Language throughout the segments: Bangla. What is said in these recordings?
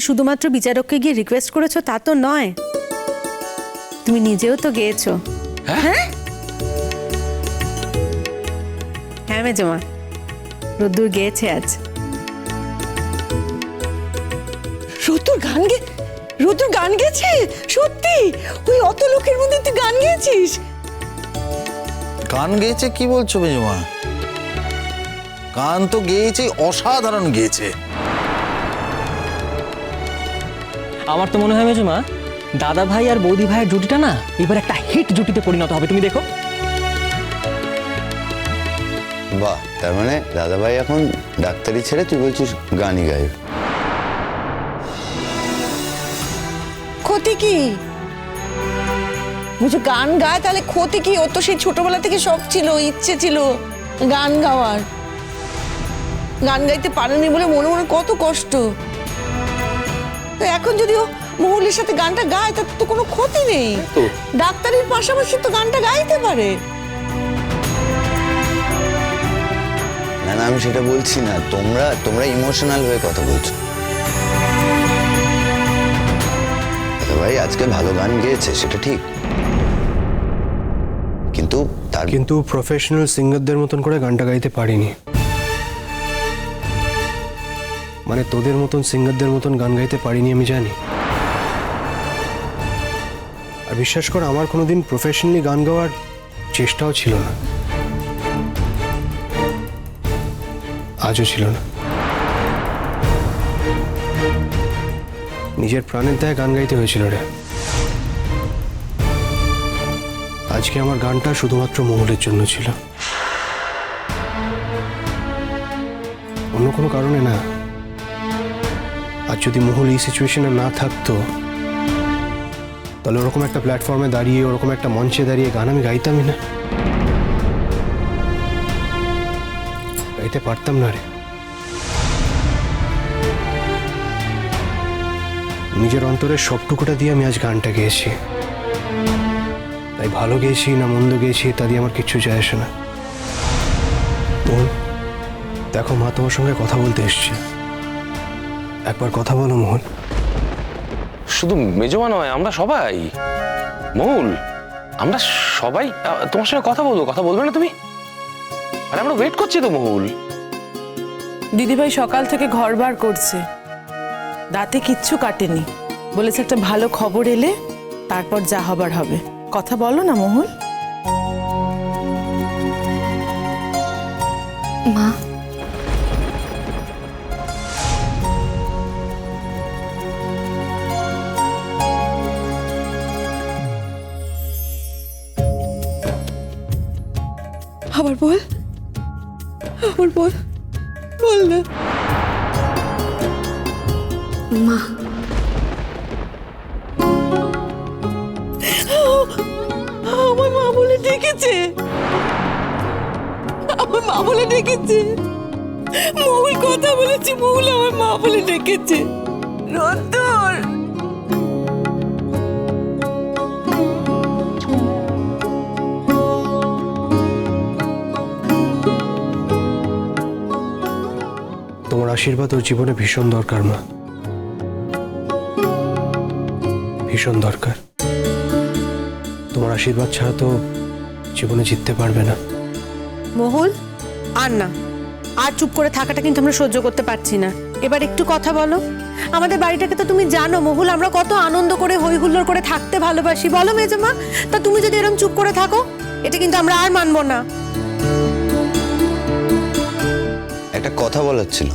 যে শুধুমাত্র বিচারককে গিয়ে রিকোয়েস্ট করেছ তা তো নয়। তুমি নিজেও তো গেয়েছো। হ্যাঁ? হ্যাঁ? মেজমা। রোদ্দুর গেয়েছে আজ। রতুর গান গে রতুর গান গেছে? সত্যি? ওই অত লোকের মধ্যে তুই গান গেছিস গান গেয়েছে কি বলছো মেজমা? গান তো গেয়েছে অসাধারণ গেয়েছে। আমার তো মনে হয় মেজমা দাদা ভাই আর বৌদি ভাইয়ের জুটিটা না এবার একটা হিট জুটিতে পরিণত হবে। তুমি দেখো। বাহ তার মানে দাদা ভাই এখন ডাক্তারি ছেড়ে তুই বলছিস গানই গাইবে ক্ষতি কি? বুঝো গান গায় তাহলে ক্ষতি কি? ও তো সেই ছোটবেলা থেকে শখ ছিল ইচ্ছে ছিল গান গাওয়ার। গান গাইতে পারেনি বলে মনে মনে কত কষ্ট। তো এখন যদি ও মৌলির সাথে গানটা গায় তাতে তো কোনো ক্ষতি নেই। ডাক্তারির পাশাপাশি তো গানটা গাইতে পারে। না না আমি সেটা বলছি না। তোমরা তোমরা ইমোশনাল হয়ে কথা বলছো। দাদাভাই আজকে ভালো গান গেয়েছে সেটা ঠিক। কিন্তু তার কিন্তু প্রফেশনাল সিঙ্গারদের মতন করে গানটা গাইতে পারিনি। মানে তোদের মতন সিঙ্গারদের মতন গান গাইতে পারিনি আমি জানি। আর বিশ্বাস কর, আমার কোনোদিন প্রফেশনালি গান গাওয়ার চেষ্টাও ছিল না। আজও ছিল না। নিজের প্রাণের দায় গান গাইতে হয়েছিল রে। আজকে আমার গানটা শুধুমাত্র মহলের জন্য ছিল। অন্য কোনো কারণে না। আর যদি মহল এই সিচুয়েশনে না থাকতো, তাহলে ওরকম একটা প্ল্যাটফর্মে দাঁড়িয়ে, ওরকম একটা মঞ্চে দাঁড়িয়ে গান আমি গাইতামই না। গাইতে পারতাম না রে। নিজের অন্তরের সবটুকুটা দিয়ে আমি আজ গানটা গেয়েছি। তাই ভালো গেয়েছি না মন্দ গেয়েছি, তা দিয়ে আমার কিচ্ছু যায় আসে না। দেখো মা তোমার সঙ্গে কথা বলতে এসছে। একবার কথা বলো মোহন। শুধু মেজমা নয় আমরা সবাই। মৌল আমরা সবাই তোমার সঙ্গে কথা বলব কথা বলবে না তুমি? আরে আমরা ওয়েট করছি তো মহুল দিদিভাই সকাল থেকে ঘর বার করছে। দাঁতে কিচ্ছু কাটেনি। বলেছে একটা ভালো খবর এলে তারপর যা হবার হবে। কথা বলো না মহুল মা আবার বল। আবার বল। বল না। মা। আমার মা বলে ডেকেছে। আমার মা বলে ডেকেছে। মৌল কথা বলেছে, মৌল আমার মা বলে ডেকেছে। রন্তর আশীর্বাদ ওর জীবনে ভীষণ দরকার মা। ভীষণ দরকার। তোমার আশীর্বাদ ছাড়া তো জীবনে জিততে পারবে না। মহুল আর না। আর চুপ করে থাকাটা কিন্তু আমরা সহ্য করতে পারছি না। এবার একটু কথা বলো। আমাদের বাড়িটাকে তো তুমি জানো মহুল আমরা কত আনন্দ করে হই হুল্লোড় করে থাকতে ভালোবাসি। বলো মেজমা তা তুমি যদি এরকম চুপ করে থাকো এটা কিন্তু আমরা আর মানবো না। একটা কথা বলার ছিল।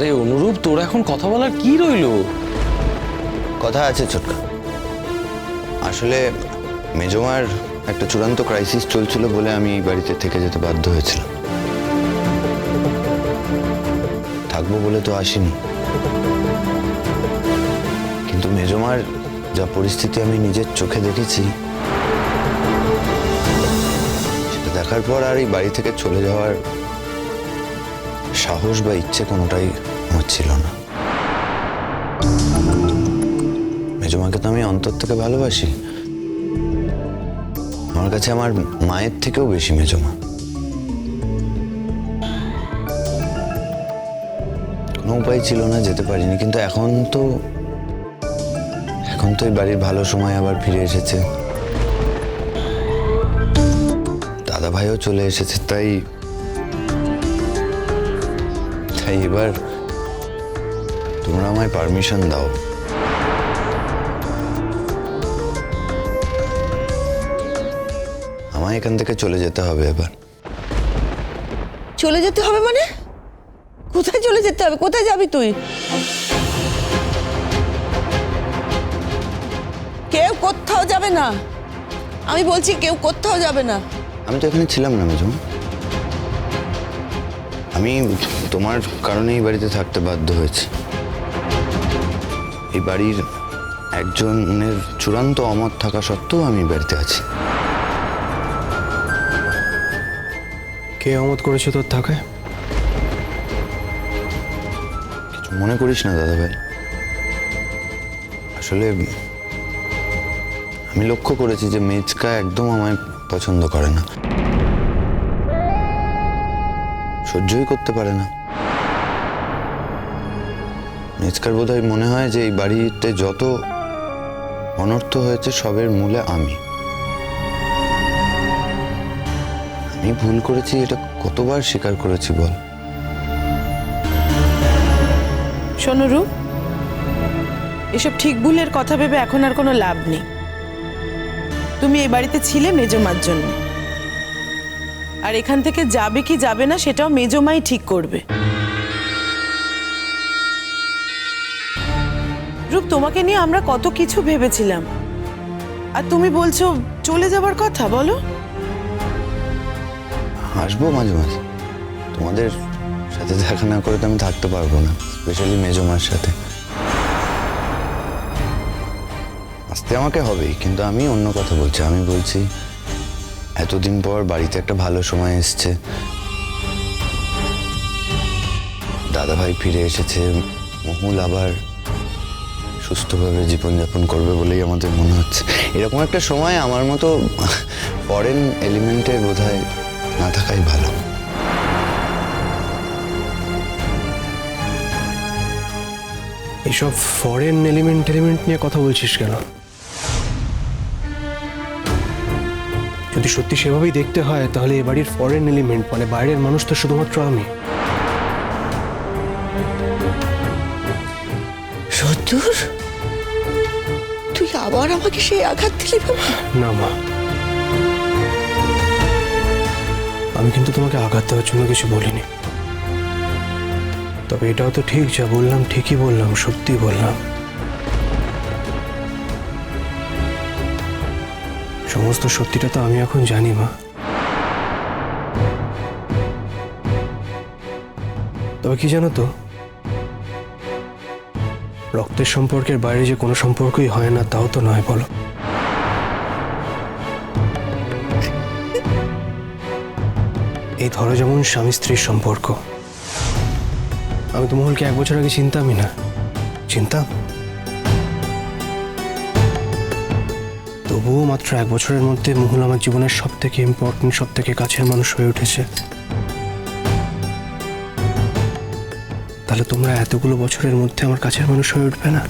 আরে অনুরূপ, তোর এখন কথা বলার কি রইল? কথা আছে ছোটকা আসলে মেজমার একটা চূড়ান্ত ক্রাইসিস চলছিল বলে আমি এই বাড়িতে থেকে যেতে বাধ্য হয়েছিলাম। থাকব বলে তো আসিনি। কিন্তু মেজমার যা পরিস্থিতি আমি নিজের চোখে দেখেছি, সেটা দেখার পর আর এই বাড়ি থেকে চলে যাওয়ার সাহস বা ইচ্ছে কোনোটাই আমার ছিল না। মেজমাকে তো আমি অন্তর থেকে ভালোবাসি। আমার কাছে আমার মায়ের থেকেও বেশি মেজমা। কোনো উপায় ছিল না, যেতে পারিনি, কিন্তু এখন তো এখন তো এই বাড়ির ভালো সময় আবার ফিরে এসেছে। দাদা ভাইও চলে এসেছে, তাই তাই এবার। তোমরা আমায় পারমিশন দাও। আমায় এখান থেকে চলে যেতে হবে এবার। চলে যেতে হবে মানে? কোথায় চলে যেতে হবে? কোথায় যাবি তুই? কেউ কোথাও যাবে না। আমি বলছি কেউ কোথাও যাবে না। আমি তো এখানে ছিলাম না মেজম। আমি তোমার কারণে এই বাড়িতে থাকতে বাধ্য হয়েছি। এই বাড়ির একজনের চূড়ান্ত অমত থাকা সত্ত্বেও আমি বাড়িতে আছি। কে অমত করেছে তোর থাকায়? কিছু মনে করিস না দাদা ভাই আসলে আমি লক্ষ্য করেছি যে মেজকা একদম আমায় পছন্দ করে না। সহ্যই করতে পারে না। মেজকার বোধহয় মনে হয় যে এই বাড়িতে যত অনর্থ হয়েছে সবের মূলে আমি। আমি ভুল করেছি, এটা কতবার স্বীকার করেছি বল? শোনো রূপ, এসব ঠিক ভুলের কথা ভেবে এখন আর কোনো লাভ নেই। তুমি এই বাড়িতে ছিলে মেজমার জন্য। আর এখান থেকে যাবে কি যাবে না সেটাও মেজমাই ঠিক করবে। রূপ, তোমাকে নিয়ে আমরা কত কিছু ভেবেছিলাম। আর তুমি বলছো, চলে যাবার কথা, বলো। আসব মাঝে মাঝে। তোমাদের সাথে দেখা না করে তো আমি থাকতে পারব না স্পেশালি মেজমার সাথে। আসতে আমাকে হবেই, কিন্তু আমি অন্য কথা বলছি। আমি বলছি এতদিন পর বাড়িতে একটা ভালো সময় এসছে। দাদাভাই ফিরে এসেছে। মহুল আবার সুস্থভাবে জীবনযাপন করবে বলেই আমাদের মনে হচ্ছে। এরকম একটা সময় আমার মতো ফরেন এলিমেন্টের বোধহয় না থাকাই ভালো। এইসব ফরেন এলিমেন্ট এলিমেন্ট নিয়ে কথা বলছিস কেন? যদি সত্যি সেভাবেই দেখতে হয় তাহলে এ বাড়ির ফরেন এলিমেন্ট মানে বাইরের মানুষ তো শুধুমাত্র আমি। সত্তর? তুই আবার আমাকে সেই আঘাত দিলি বাবা? না মা। আমি কিন্তু তোমাকে আঘাত দেওয়ার জন্য কিছু বলিনি। তবে এটাও তো ঠিক যা বললাম ঠিকই বললাম সত্যি বললাম। সমস্ত সত্যিটা তো আমি এখন জানি, মা। তবে কি জানো তো? রক্তের সম্পর্কের বাইরে যে কোনো সম্পর্কই হয় না, তাও তো নয়, বলো। এই ধরো যেমন স্বামী স্ত্রীর সম্পর্ক। আমি তো মহলকে এক বছর আগে চিনতামই না। চিনতাম? তবুও মাত্র এক বছরের মধ্যে মহুল আমার জীবনের সব থেকে ইম্পর্টেন্ট সব থেকে কাছের মানুষ হয়ে উঠেছে। তাহলে তোমরা এতগুলো বছরের মধ্যে আমার কাছের মানুষ হয়ে উঠবে না?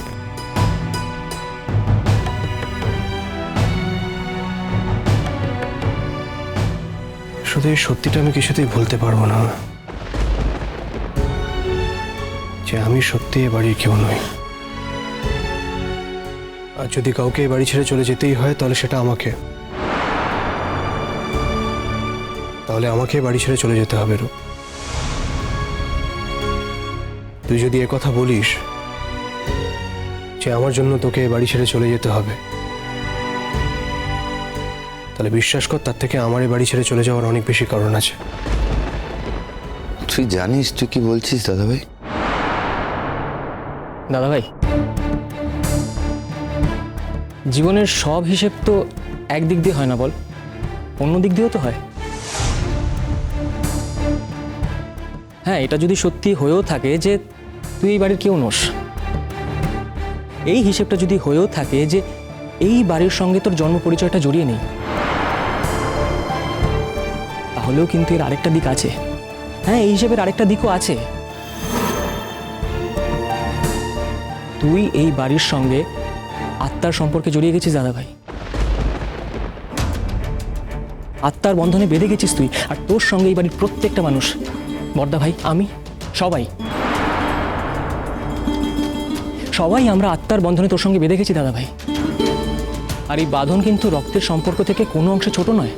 শুধু এই সত্যিটা আমি কিছুতেই ভুলতে পারব না। যে আমি সত্যি এ বাড়ির কেউ নই। আর যদি কাউকে এই বাড়ি ছেড়ে চলে যেতেই হয় তাহলে সেটা আমাকে। তাহলে আমাকে বাড়ি ছেড়ে চলে যেতে হবে রূপ। তুই যদি কথা বলিস যে আমার জন্য তোকে বাড়ি ছেড়ে চলে যেতে হবে তাহলে বিশ্বাস কর তার থেকে আমার এই বাড়ি ছেড়ে চলে যাওয়ার অনেক বেশি কারণ আছে। তুই জানিস তুই কি বলছিস দাদাভাই? দাদা ভাই জীবনের সব হিসেব তো একদিক দিয়ে হয় না বল। অন্য দিক দিয়েও তো হয়। হ্যাঁ এটা যদি সত্যি হয়েও থাকে যে তুই এই বাড়ির কেউ নোস। এই হিসেবটা যদি হয়েও থাকে যে এই বাড়ির সঙ্গে তোর জন্ম পরিচয়টা জড়িয়ে নেই, তাহলেও কিন্তু এর আরেকটা দিক আছে। হ্যাঁ এই হিসেবের আরেকটা দিকও আছে। তুই এই বাড়ির সঙ্গে আত্মার সম্পর্কে জড়িয়ে গেছিস, দাদা ভাই। আত্মার বন্ধনে বেঁধে গেছিস তুই, আর তোর সঙ্গে এই বাড়ির প্রত্যেকটা মানুষ। বর্দা ভাই, আমি, সবাই। সবাই আমরা আত্মার বন্ধনে তোর সঙ্গে বেঁধে গেছি, দাদা ভাই। আর এই বাঁধন কিন্তু রক্তের সম্পর্ক থেকে কোনো অংশে ছোট নয়।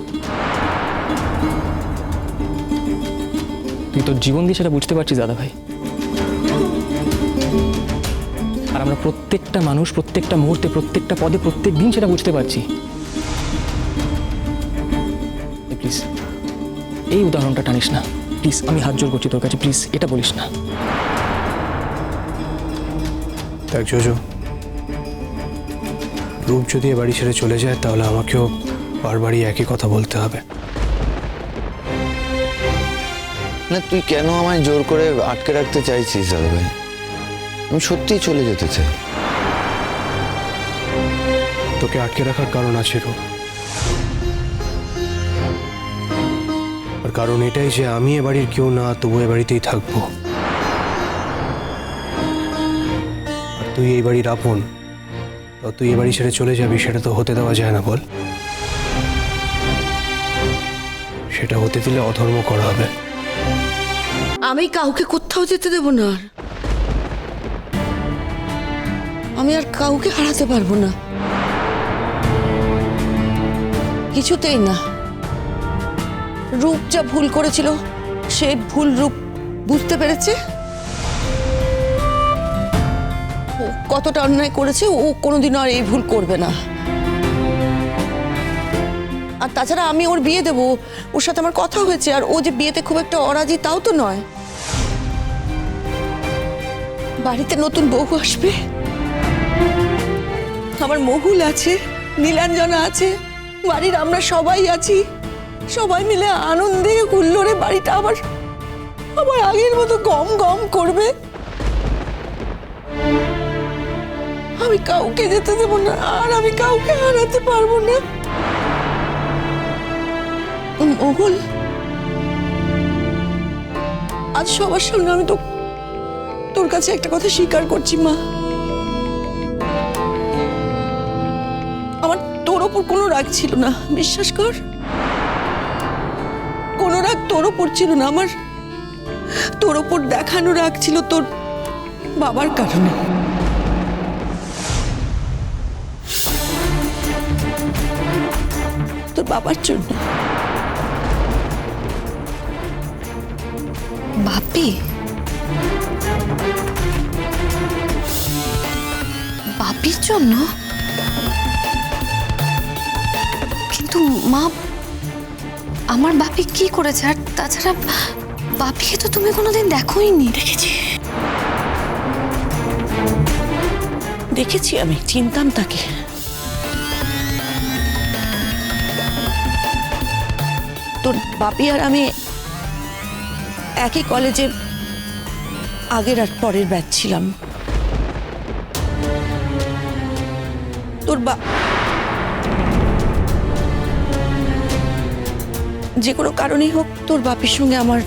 তুই তোর জীবন দিয়ে সেটা বুঝতে পারছিস, দাদা ভাই। আর আমরা প্রত্যেকটা মানুষ প্রত্যেকটা মুহূর্তে প্রত্যেকটা পদে প্রত্যেক দিন সেটা বুঝতে পারছি। প্লিজ এই উদাহরণটা টানিস না। প্লিজ আমি হাত জোর করছি তোর কাছে প্লিজ এটা বলিস না। দেখ জোজো রূপ যদি এ বাড়ি ছেড়ে চলে যায় তাহলে আমাকেও বারবারই একই কথা বলতে হবে। না তুই কেন আমায় জোর করে আটকে রাখতে চাইছিস দাদা ভাই আমি সত্যিই চলে যেতে চাই। তোকে আটকে রাখার কারণ আছে রূপ। আর কারণ এটাই যে আমি এ বাড়ির কেউ না তবু এ বাড়িতেই থাকব। আর তুই এই বাড়ির আপন। তুই এ বাড়ি ছেড়ে চলে যাবি সেটা তো হতে দেওয়া যায় না বল। সেটা হতে দিলে অধর্ম করা হবে। আমি কাউকে কোথাও যেতে দেব না আর। আমি আর কাউকে হারাতে পারব না। কিছুতেই না। রূপ যা ভুল করেছিল, সে ভুল রূপ বুঝতে পেরেছে? ও কতটা অন্যায় করেছে, ও কোনোদিনও আর এই ভুল করবে না। আর তাছাড়া আমি ওর বিয়ে দেবো, ওর সাথে আমার কথা হয়েছে, আর ও যে বিয়েতে খুব একটা অরাজি তাও তো নয়। বাড়িতে নতুন বউ আসবে? আমার মহুল আছে, নীলাঞ্জনা আছে, বাড়ির আমরা সবাই আছি। সবাই মিলে আনন্দে হুল্লোড়ে বাড়িটা আবার আবার আগের মতো গম গম করবে। আমি কাউকে যেতে দেবো না, আর আমি কাউকে হারাতে পারব না। মহুল, আজ সবার সঙ্গে আমি তো তোর কাছে একটা কথা স্বীকার করছি, মা। ওপর কোনো রাগ ছিল না, বিশ্বাস কর। কোনো রাগ তোর ওপর ছিল না, আমার তোর ওপর দেখানো রাগ ছিল তোর বাবার কারণে। তোর বাবার জন্য। বাপি? বাপির জন্য? কিন্তু মা, আমার বাপি কি করেছে? আর তাছাড়া বাপিকে তো তুমি কোনোদিন দেখোই নি দেখেছি। দেখেছি, আমি চিনতাম তাকে। তোর বাপি আর আমি একই কলেজে আগের আর পরের ব্যাচ ছিলাম। তোর বা যে কোনো কারণেই হোক, তোর বাপের সঙ্গে আমার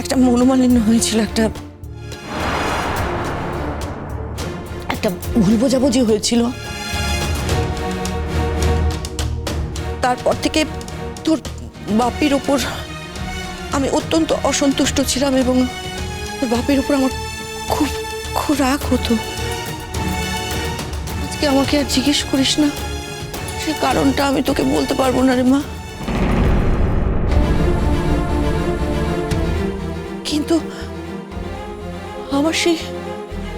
একটা মনোমালিন্য হয়েছিল, একটা একটা ভুল বোঝাবুঝি হয়েছিল। তারপর থেকে তোর বাপির ওপর আমি অত্যন্ত অসন্তুষ্ট ছিলাম এবং তোর বাপির ওপর আমার খুব খুব রাগ হতো। আজকে আমাকে আর জিজ্ঞেস করিস না, সে কারণটা আমি তোকে বলতে পারব না রে মা। সেই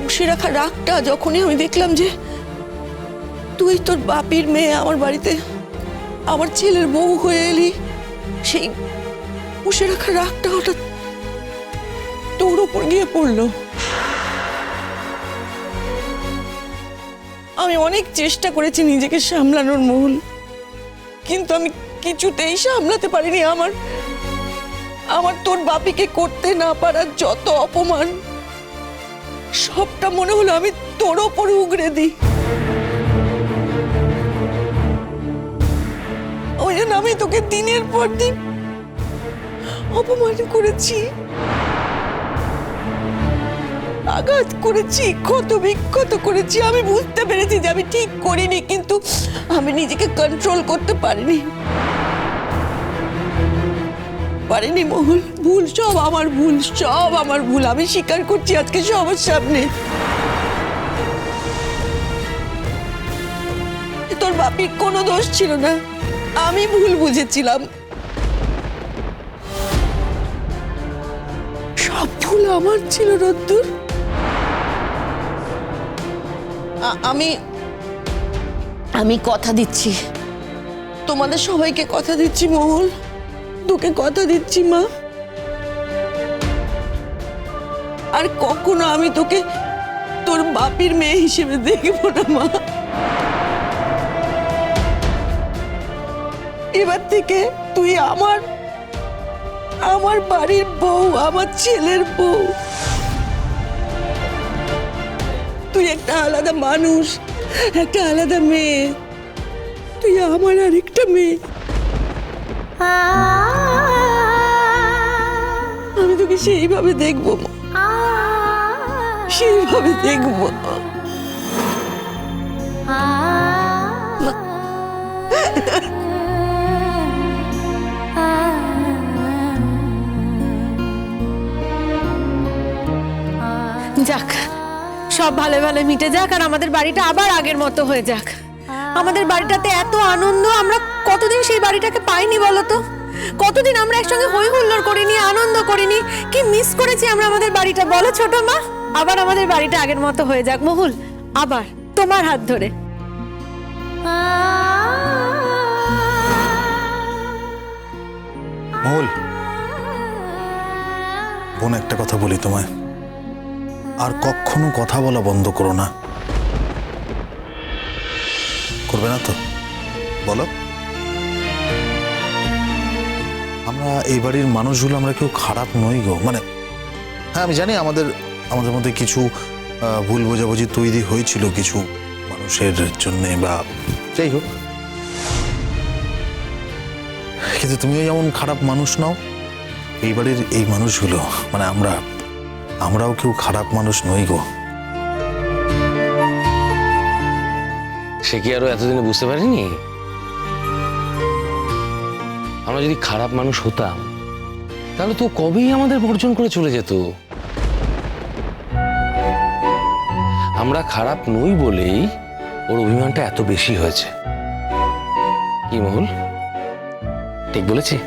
বসে রাখা রাগটা যখনই আমি দেখলাম যে তুই তোর বাপির মেয়ে আমার বাড়িতে, আমার ছেলের বউ হয়ে এলি, সেই বসে রাখা রাগটা হঠাৎ তোর ওপর গিয়ে পড়ল। আমি অনেক চেষ্টা করেছি নিজেকে সামলানোর মূল, কিন্তু আমি কিছুতেই সামলাতে পারিনি আমার আমার তোর বাপিকে করতে না পারার যত অপমান। সবটা মনে হলো আমি তোর ওপরে উগড়ে দিই। ওই জন্য আমি তোকে দিনের পর দিন অপমান করেছি। আঘাত করেছি ক্ষত বিক্ষত করেছি। আমি বুঝতে পেরেছি যে আমি ঠিক করিনি, কিন্তু আমি নিজেকে কন্ট্রোল করতে পারিনি। পারিনি মহুল ভুল সব, আমার ভুল সব, আমার ভুল। আমি স্বীকার করছি আজকে সবার সামনে। তোর বাপির কোনো দোষ ছিল না। আমি ভুল বুঝেছিলাম। সব ভুল আমার ছিল, রদ্দুর। আমি আমি কথা দিচ্ছি। তোমাদের সবাইকে কথা দিচ্ছি মহুল তোকে কথা দিচ্ছি, মা। আর কখনো আমি তোকে তোর বাপির মেয়ে হিসেবে দেখব না, মা। এবার থেকে তুই আমার আমার বাড়ির বউ, আমার ছেলের বউ। তুই একটা আলাদা মানুষ, একটা আলাদা মেয়ে। তুই আমার আরেকটা মেয়ে। আমি তোকে সেইভাবে দেখব সেইভাবে দেখব যাক, সব ভালো ভালো মিটে যাক আর আমাদের বাড়িটা আবার আগের মতো হয়ে যাক। আমাদের বাড়িটাতে এত আনন্দ, আমরা কতদিন সেই বাড়িটাকে পাইনি বলো তো? কতদিন আমরা একসঙ্গে হই হুল্লোড় করিনি, আনন্দ করিনি? কি মিস করেছি আমরা আমাদের বাড়িটা, বলো ছোট মা। আবার আমাদের বাড়িটা আগের মতো হয়ে যাক, মহুল। আবার, তোমার হাত ধরে। মহুল, বোন, একটা কথা বলি তোমায়। আর কখনো কথা বলা বন্ধ করো না। করবে না তো? বলো। আমরা এই বাড়ির মানুষগুলো আমরা কেউ খারাপ নই গো। মানে হ্যাঁ আমি জানি আমাদের আমাদের মধ্যে কিছু ভুল বোঝাবুঝি তৈরি হয়েছিল কিছু মানুষের জন্যে বা যাই হোক। কিন্তু তুমিও যেমন খারাপ মানুষ নাও, এই বাড়ির এই মানুষগুলো মানে আমরা, আমরাও কেউ খারাপ মানুষ নই গো। সে কি আরও এতদিনে বুঝতে পারিনি? আমরা যদি খারাপ মানুষ হতাম তাহলে তো কবেই আমাদের বর্জন করে চলে যেত? আমরা খারাপ নই বলেই ওর অভিমানটা এত বেশি হয়েছে। কি মহুল? ঠিক বলেছি?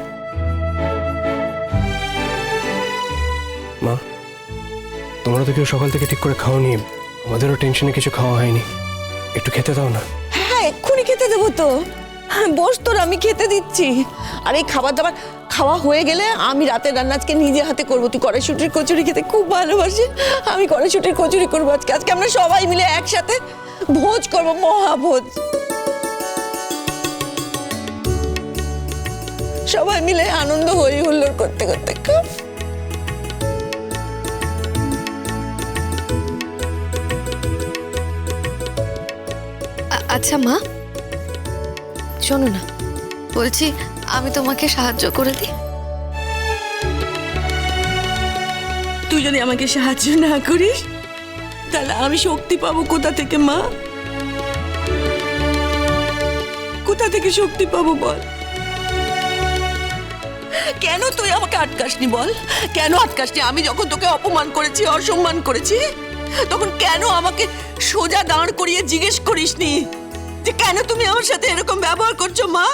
মা তোমরা তো কেউ সকাল থেকে ঠিক করে খাওনি। আমাদেরও টেনশনে কিছু খাওয়া হয়নি। একটু খেতে দাও না। হ্যাঁ এক্ষুনি খেতে দেবো তো। হ্যাঁ, বস, তোর আমি খেতে দিচ্ছি। আর এই খাবার দাবার খাওয়া হয়ে গেলে আমি রাতের রান্না আজকে নিজে হাতে করব। তুই কড়াইশুটির কচুরি খেতে খুব ভালোবাসি আমি কড়াইশুটির কচুরি করব আজকে। আজকে আমরা সবাই মিলে একসাথে ভোজ করব, মহাভোজ। সবাই মিলে আনন্দ হই হুল্লোড় করতে করতে। আচ্ছা মা। শোনো না। বলছি, আমি তোমাকে সাহায্য করে দিই। তুই যদি আমাকে সাহায্য না করিস, তাহলে আমি শক্তি পাবো কোথা থেকে, মা? কোথা থেকে শক্তি পাবো বল? কেন তুই আমাকে আটকাসনি বল? কেন আটকাসনি? আমি যখন তোকে অপমান করেছি, অসম্মান করেছি, তখন কেন আমাকে সোজা দাঁড় করিয়ে জিজ্ঞেস করিসনি? যে কেন তুমি আমার সাথে এরকম ব্যবহার করছ মা?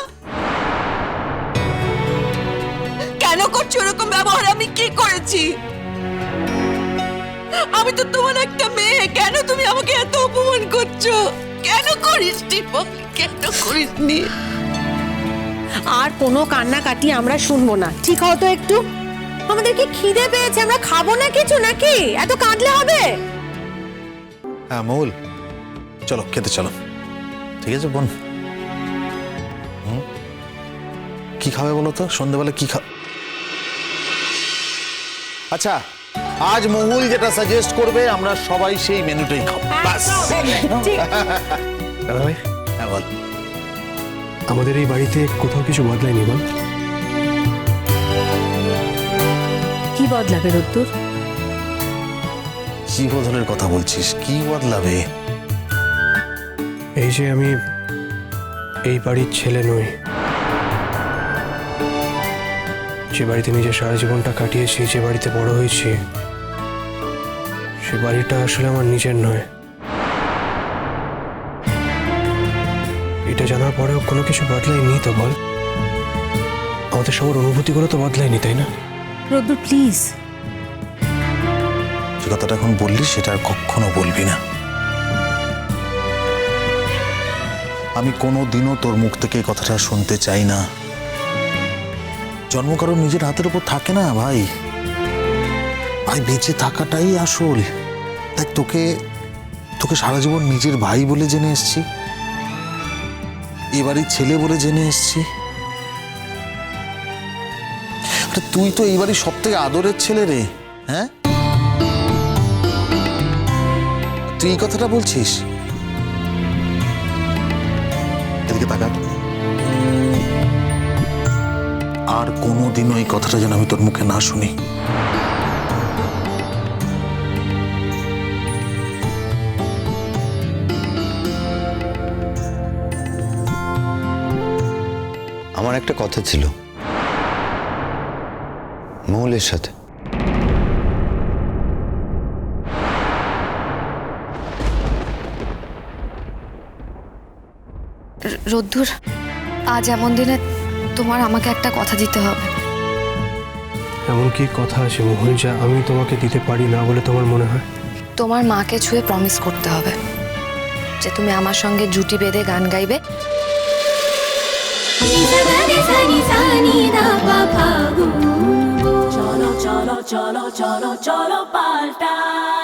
কেন করছ এরকম ব্যবহার? আমি কি করেছি? আমি তো তোমার একটা মেয়ে। কেন তুমি আমাকে এত অপমান করছ? কেন করিস বল? কেন করিসনি? আর কোনো কান্নাকাটি আমরা শুনব না। ঠিক হতো একটু। আমাদেরকে খিদে পেয়েছে? আমরা খাব না কিছু নাকি? এত কাঁদলে হবে? হ্যাঁ মহুল। চলো খেতে চলো। ঠিক আছে বোন। হুম? কি খাবে বলো তো? সন্ধ্যেবেলা কি খা আচ্ছা আজ মহুল যেটা সাজেস্ট করবে আমরা সবাই সেই মেনুটাই খাব। হ্যাঁ বল। আমাদের এই বাড়িতে কোথাও কিছু বদলায়নি বল। কি বদলাবে রোদ্দুর? কি বদলের কথা বলছিস? কি বদলাবে? এই যে আমি এই বাড়ির ছেলে নই। যে বাড়িতে নিজের সারা জীবনটা কাটিয়েছি যে বাড়িতে বড় হয়েছি সে বাড়িটা আসলে আমার নিজের নয়। এটা জানার পরেও কোনো কিছু বদলায়নি তো বল? আমাদের সবার অনুভূতিগুলো তো বদলায়নি তাই না? রোদ্দুর প্লিজ যে কথাটা এখন বললি সেটা আর কখনো বলবি না। আমি কোনো দিনও তোর মুখ থেকে এই কথাটা শুনতে চাই না। জন্ম কারও নিজের হাতের উপর থাকে না, ভাই। ভাই, বেঁচে থাকাটাই আসল। দেখ, তোকে তোকে সারা জীবন নিজের ভাই বলে জেনে এসছি। এবারই ছেলে বলে জেনে এসছি। তুই তো এই বাড়ির সব থেকে আদরের ছেলে রে হ্যাঁ? তুই কথাটা বলছিস? এদিকে তাকা আর কোনোদিনও এই কথাটা যেন আমি তোর মুখে না শুনি। আমার একটা কথা ছিল। মৌলের সাথে। রোদ্দুর আজ এমন দিনে তোমার আমাকে একটা কথা দিতে হবে। এমন কি কথা আছে মহুল যা আমি তোমাকে দিতে পারি না বলে তোমার মনে হয়? তোমার মাকে ছুঁয়ে প্রমিস করতে হবে যে তুমি আমার সঙ্গে জুটি বেঁধে গান গাইবে। চলো চলো চলো চলো চলো পাল্টাই